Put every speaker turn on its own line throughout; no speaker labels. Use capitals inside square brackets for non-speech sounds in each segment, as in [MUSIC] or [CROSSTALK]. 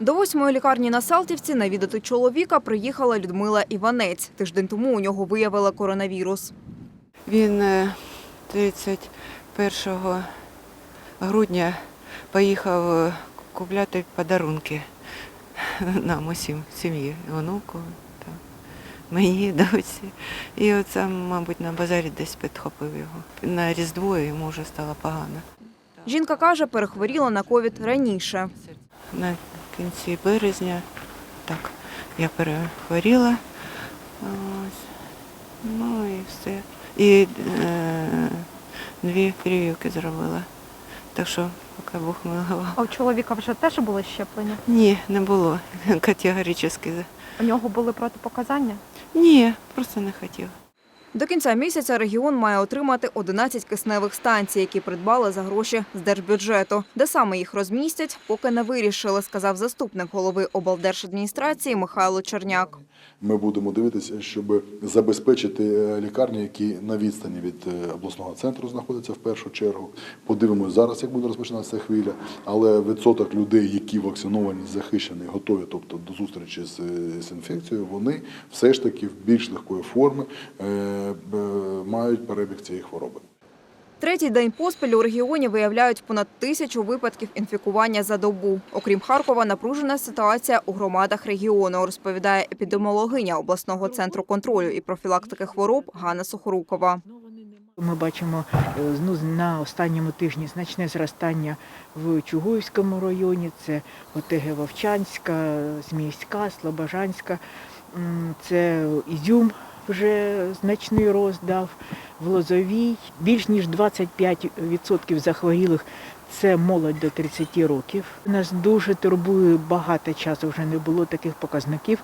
До восьмої лікарні на Салтівці навідати чоловіка приїхала Людмила Іванець. Тиждень тому у нього виявили коронавірус.
Він е, 31 грудня поїхав е, купляти подарунки нам усім, сім'ї, онуку, та мені, [LAUGHS] доці. І оце, мабуть, на базарі десь підхопив його. На Різдво йому вже стало погано.
Жінка каже, перехворіла на ковід раніше.
На кінці березня так, я перехворіла. Ось. Ну і все. І е, дві прививки зробила. Так що, поки Бог милував.
А у чоловіка вже теж було щеплення?
Ні, не було. [LAUGHS] Категорично.
У нього були протипоказання?
Ні, просто не хотів.
До кінця місяця регіон має отримати 11 кисневих станцій, які придбали за гроші з держбюджету. Де саме їх розмістять, поки не вирішили, сказав заступник голови облдержадміністрації Михайло Черняк.
Ми будемо дивитися, щоб забезпечити е, лікарні, які на відстані від е, обласного центру знаходяться в першу чергу. Подивимось зараз, як буде розпочинатися хвиля. Але відсоток людей, які вакциновані, захищені, готові, тобто до зустрічі з, е, інфекцією, вони все ж таки в більш легкої форми мають перебіг цієї хвороби.
Третій день поспіль у регіоні виявляють понад тисячу випадків інфікування за добу. Окрім Харкова, напружена ситуація у громадах регіону, розповідає епідеміологиня обласного центру контролю і профілактики хвороб Ганна Сухорукова.
Ми бачимо е, ну, на останньому тижні значне зростання в Чугуївському районі, це ОТГ Вовчанська, Зміївська, Слобожанська, це Ізюм вже значний рост дав, в Лозовій. Більш ніж 25% захворілих це молодь до 30 років. Нас дуже турбує багато часу, вже не було таких показників.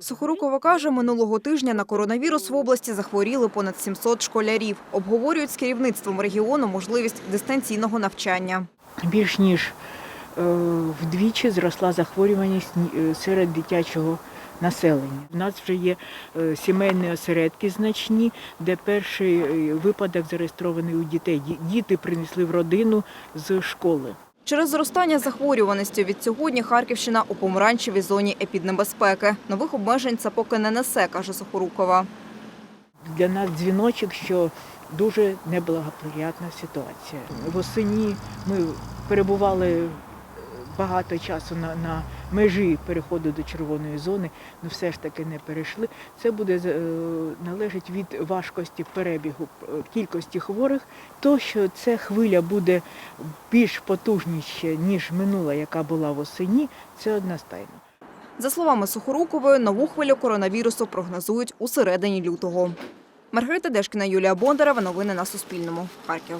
Сухорукова каже, минулого тижня на коронавірус в області захворіли понад 700 школярів. Обговорюють з керівництвом регіону можливість дистанційного навчання.
більш ніж е, вдвічі зросла захворюваність е, серед дитячого населення. У нас вже є е, сімейні осередки значні, де перший е, випадок зареєстрований у дітей. Діти принесли в родину з школи.
Через зростання захворюваності від сьогодні Харківщина у помаранчевій зоні епіднебезпеки. Нових обмежень це поки не несе, каже Сухорукова.
Для нас дзвіночок, що дуже неблагоприятна ситуація. Восені ми перебували багато часу на, на межі переходу до червоної зони, але все ж таки не перейшли. Це буде е, належить від важкості перебігу е, кількості хворих. То, що ця хвиля буде більш потужніша, ніж минула, яка була восені, це одностайно.
За словами Сухорукової, нову хвилю коронавірусу прогнозують у середині лютого. Маргарита Дешкіна, Юлія Бондарева. Новини на Суспільному. Харків.